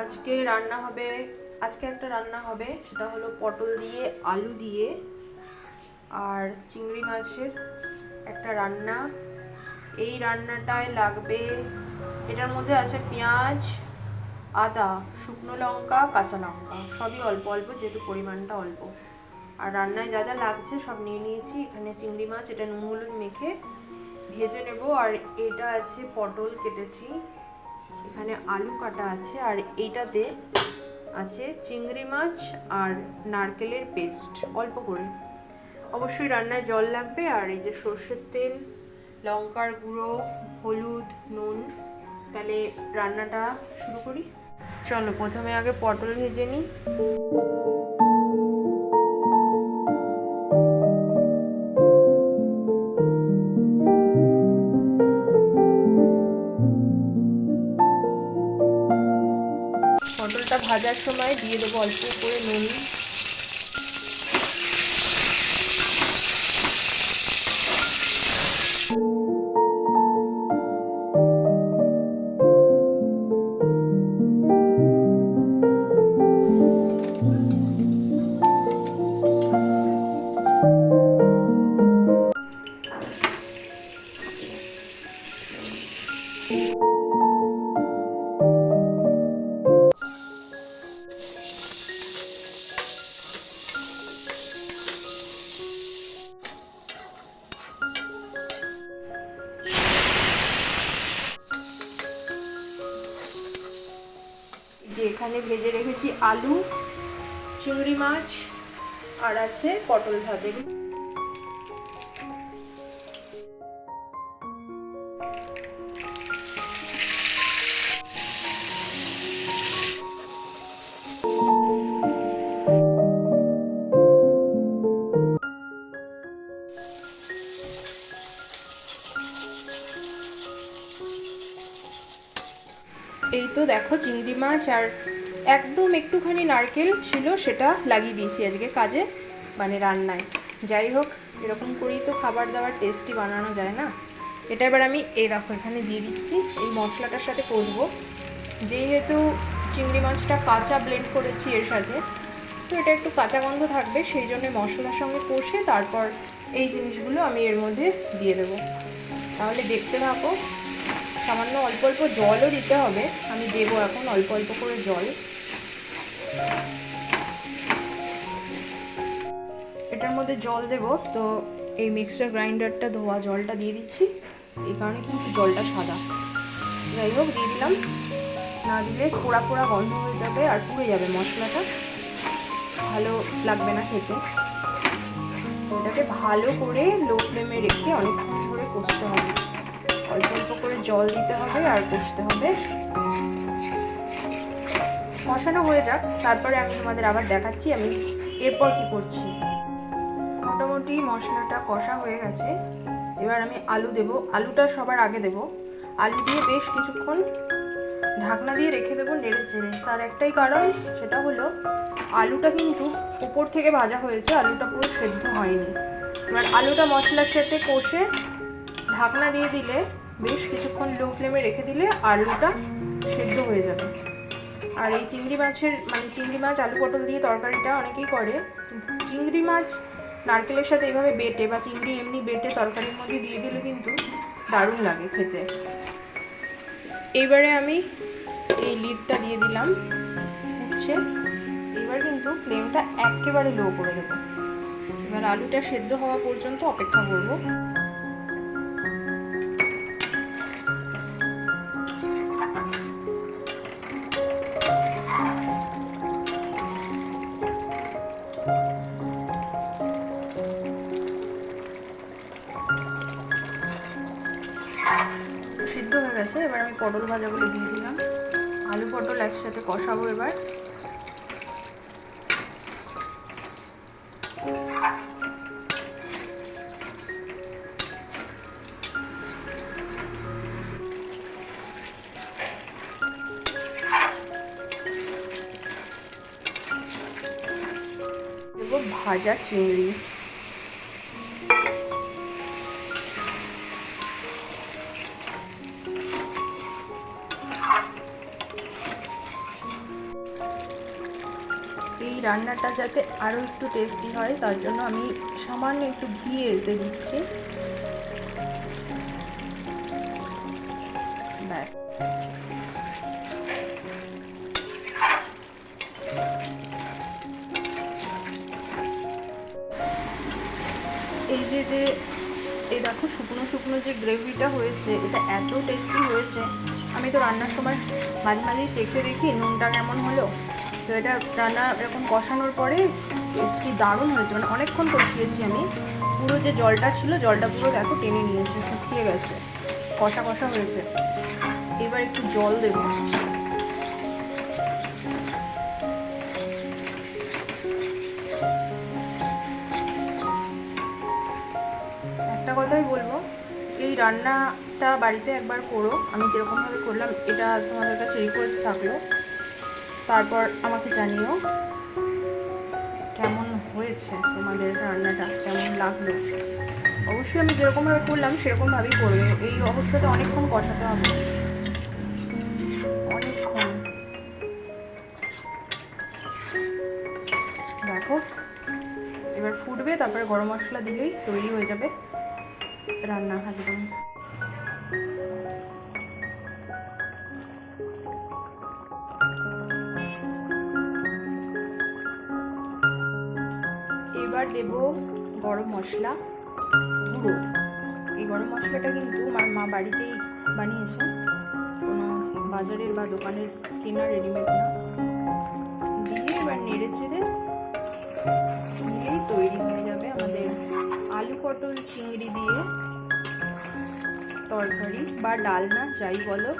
আজকে রান্না হবে, আজকে একটা রান্না হবে, সেটা হলো পটল দিয়ে আলু দিয়ে আর চিংড়ি মাছের একটা রান্না। এই রান্নাটায় লাগবে, এটার মধ্যে আছে পেঁয়াজ, আদা, শুকনো লঙ্কা, কাঁচা লঙ্কা, সবই অল্প অল্প, যেহেতু পরিমাণটা অল্প। আর রান্নায় যা যা লাগছে সব নিয়ে নিয়েছি, এখানে চিংড়ি মাছ, এটা নুন হলুদ মেখে ভেজে নেব। আর এটা আছে পটল কেটেছি। এখানে আলু কাটা আছে আর এইটাতে আছে চিংড়ি মাছ আর নারকেলের পেস্ট, অল্প করে। অবশ্যই রান্নায় জল লাগবে আর এই যে সর্ষের তেল, লঙ্কার গুঁড়ো, হলুদ, নুন, তাহলে রান্নাটা শুরু করি। চলো, প্রথমে আগে পটল ভেজে নিই। ভাজার সময় দিয়ে দেবো অল্প করে নুন। এখানে ভেজে রেখেছি আলু, চিংড়ি মাছ, আর আছে পটল ভাজা। এই তো দেখো চিংড়ি মাছ আর একদম একটুখানি নারকেল ছিল, সেটা লাগিয়ে দিয়েছি আজকে কাজে মানে রান্নায়। যাই হোক, এরকম করেই তো খাবার দাবার টেস্টি বানানো যায় না? এটা এবার আমি এই দেখো, এখানে দিয়ে দিচ্ছি। এই মশলাটার সাথে কষবো। যেহেতু চিংড়ি মাছটা কাঁচা ব্লেন্ড করেছি এর সাথে, তো এটা একটু কাঁচা গন্ধ থাকবে, সেই জন্য মশলার সঙ্গে কষে তারপর এই জিনিসগুলো আমি এর মধ্যে দিয়ে দেবো। তাহলে দেখতে থাকো, সামান্য অল্প অল্প জলও দিতে হবে। আমি দেবো এখন অল্প অল্প করে জল। এটার মধ্যে জল দেব। তো এই মিক্সার গ্রাইন্ডারটা ধোয়া জলটা দিয়ে দিচ্ছি। এই কারণে কিন্তু জলটা সাদা। যাই হোক, দিয়ে দিলাম। না দিলে পোড়া পোড়া গন্ধ হয়ে যাবে আর পুড়ে যাবে মশলাটা। ভালো লাগবে না খেতে। এটাকে ভালো করে লো ফ্লেমে রেখে অনেকক্ষণ ধরে কষতে হবে। অল্প অল্প করে জল দিতে হবে আর কষতে হবে। কষানো হয়ে যাক, তারপরে আমি তোমাদের আবার দেখাচ্ছি আমি এরপর কি করছি। মোটামুটি মশলাটা কষা হয়ে গেছে। এবার আমি আলু দেব। আলুটা সবার আগে দেব। আলু দিয়ে বেশ কিছুক্ষণ ঢাকনা দিয়ে রেখে দেবো নেড়ে চেড়ে। তার একটাই কারণ, সেটা হলো আলুটা কিন্তু উপর থেকে ভাজা হয়েছে, আলুটা পুরো সেদ্ধ হয়নি। এবার আলুটা মশলার সাথে কষে ঢাকনা দিয়ে দিলে বেশ কিছুক্ষণ লো ফ্লেমে রেখে দিলে আলুটা সেদ্ধ হয়ে যাবে। আর এই চিংড়ি মাছের মানে চিংড়ি মাছ, আলু পটল দিয়ে তরকারিটা অনেকেই করে। চিংড়ি মাছ নারকেলের সাথে এভাবে বেটে বা চিংড়ি এমনি বেটে তরকারির মধ্যে দিয়ে দিলে কিন্তু দারুণ লাগে খেতে। এইবারে আমি এই লিডটা দিয়ে দিলাম উঠছে এবার কিন্তু ফ্লেমটা একেবারে লো করে দেবো। এবার আলুটা সেদ্ধ হওয়া পর্যন্ত অপেক্ষা করব। গেছে এবার আমি পটল ভাজাগুলো দিয়ে দিলাম। আলু পটল একসাথে কষাবো এবার। ভাজা চিংড়ি। রান্নাটা যাতে আরও একটু টেস্টি হয়, তার জন্য আমি সামান্য একটু ঘি এড়তে দিচ্ছি। ব্যাস। এই যে যে, এই দেখো শুকনো শুকনো যে গ্রেভিটা হয়েছে, এটা এত টেস্টি হয়েছে। আমি তো রান্নার সময় মাঝে, মাঝেই চেখে দেখি নুনটা কেমন হলো। তো এটা রান্না এরকম কষানোর পরে টেস্টি দারুণ হয়েছে। মানে অনেকক্ষণ কষিয়েছি আমি। পুরো যে জলটা ছিল, জলটা পুরো দেখো টেনে নিয়েছে, শুকিয়ে গেছে। কষা কষা হয়েছে। এবার একটু জল দেবো। একটা কথাই বলব, এই রান্নাটা বাড়িতে একবার করো। আমি যেরকমভাবে করলাম, এটা তোমাদের কাছে রিকোয়েস্ট থাকল। তারপর আমাকে জানিও কেমন হয়েছে তোমাদের রান্নাটা, কেমন লাগল? অবশ্যই আমি যেরকমভাবে করলাম সেরকমভাবেই করবে। এই অবস্থাতে অনেকক্ষণ কষাতে হবে। অনেকক্ষণ। দেখো, এবার ফুটবে, তারপরে গরম মশলা দিলেই তৈরি হয়ে যাবে রান্না একদম এবার দেব গরম মশলা, গুঁড়ো। এই গরম মশলাটা কিন্তু আমার মা বাড়িতেই বানিয়েছে। কোনো বাজারের বা দোকানের কেনা রেডিমেড না। দিয়ে এবার নেড়ে চেড়ে দিলেই তৈরি হয়ে যাবে আমাদের আলু পটল, চিংড়ি দিয়ে তরকারি বা ডালনা, যাই বলো।